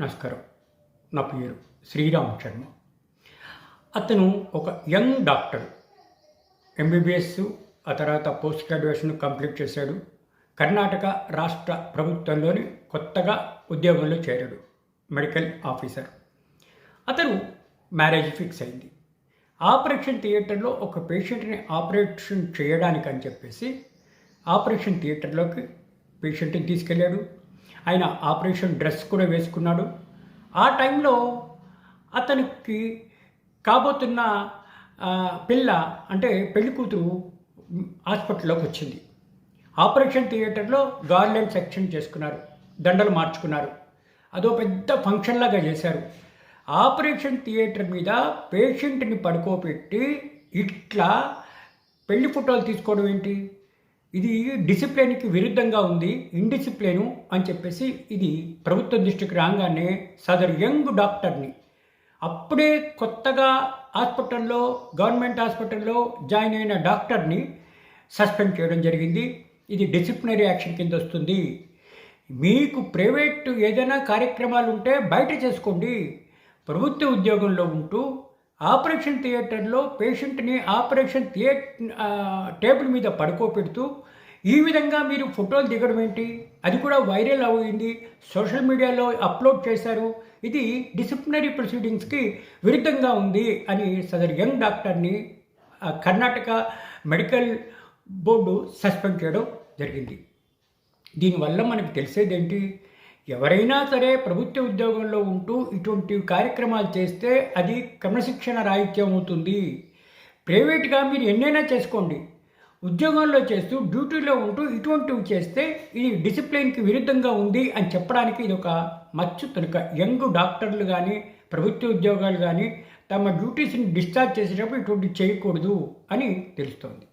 నమస్కారం. నా పేరు శ్రీరామ్ శర్మ అతను ఒక యంగ్ డాక్టర్. ఎంబీబీఎస్ ఆ తర్వాత పోస్ట్ గ్రాడ్యుయేషన్ కంప్లీట్ చేశాడు. కర్ణాటక రాష్ట్ర ప్రభుత్వంలోని కొత్తగా ఉద్యోగంలో చేరాడు. Medical officer. అతను మ్యారేజ్ ఫిక్స్ అయింది. ఆపరేషన్ థియేటర్లో ఒక పేషెంట్ని ఆపరేషన్ చేయడానికి అని చెప్పేసి ఆపరేషన్ థియేటర్లోకి పేషెంట్ని తీసుకెళ్ళాడు. ఆయన ఆపరేషన్ డ్రెస్ కూడా వేసుకున్నాడు. ఆ టైంలో అతనికి కాబోతున్న పిల్ల అంటే పెళ్ళి కూతురు హాస్పిటల్లోకి వచ్చింది. ఆపరేషన్ థియేటర్లో గార్లెండ్ సెక్షన్ చేసుకున్నారు. దండలు మార్చుకున్నారు. అదో పెద్ద ఫంక్షన్లాగా చేశారు. ఆపరేషన్ థియేటర్ మీద పేషెంట్ని పడుకోబెట్టి ఇట్లా పెళ్ళి ఫోటోలు తీసుకోవడం ఏంటి? ఇది డిసిప్లిన్కి విరుద్ధంగా ఉంది ఇండిసిప్లిను అని చెప్పేసి ఇది ప్రభుత్వ దృష్టికి రాగానే సదర్ యంగ్ డాక్టర్ని అప్పుడే కొత్తగా హాస్పిటల్లో గవర్నమెంట్ హాస్పిటల్లో జాయిన్ అయిన డాక్టర్ని సస్పెండ్ చేయడం జరిగింది. ఇది డిసిప్లినరీ యాక్షన్ కింద వస్తుంది. మీకు ప్రైవేట్ ఏదైనా కార్యక్రమాలు ఉంటే బయట చేసుకోండి. ప్రభుత్వ ఉద్యోగంలో ఉంటూ ఆపరేషన్ థియేటర్లో పేషెంట్ని ఆపరేషన్ థియే టేబుల్ మీద పడుకోబెడుతూ ఈ విధంగా మీరు ఫోటోలు దిగడం ఏంటి? అది కూడా వైరల్ అయింది. సోషల్ మీడియాలో అప్లోడ్ చేశారు. ఇది డిసిప్లినరీ ప్రొసీడింగ్స్కి విరుద్ధంగా ఉంది అని సదర్ యంగ్ డాక్టర్ని కర్ణాటక మెడికల్ బోర్డు సస్పెండ్ చేయడం జరిగింది. దీనివల్ల మనకు తెలిసేదేంటి? ఎవరైనా సరే ప్రభుత్వ ఉద్యోగంలో ఉంటూ ఇటువంటి కార్యక్రమాలు చేస్తే అది క్రమశిక్షణ రాహిత్యం అవుతుంది. ప్రైవేట్గా మీరు ఎన్నైనా చేసుకోండి. ఉద్యోగంలో చేస్తూ డ్యూటీలో ఉంటూ ఇటువంటివి చేస్తే ఇది డిసిప్లిన్కి విరుద్ధంగా ఉంది అని చెప్పడానికి ఇది ఒక మచ్చు తనక యంగ్ డాక్టర్లు కానీ ప్రభుత్వ ఉద్యోగాలు కానీ తమ డ్యూటీస్ని డిశ్చార్జ్ చేసేటప్పుడు ఇటువంటి చేయకూడదు అని తెలుస్తోంది.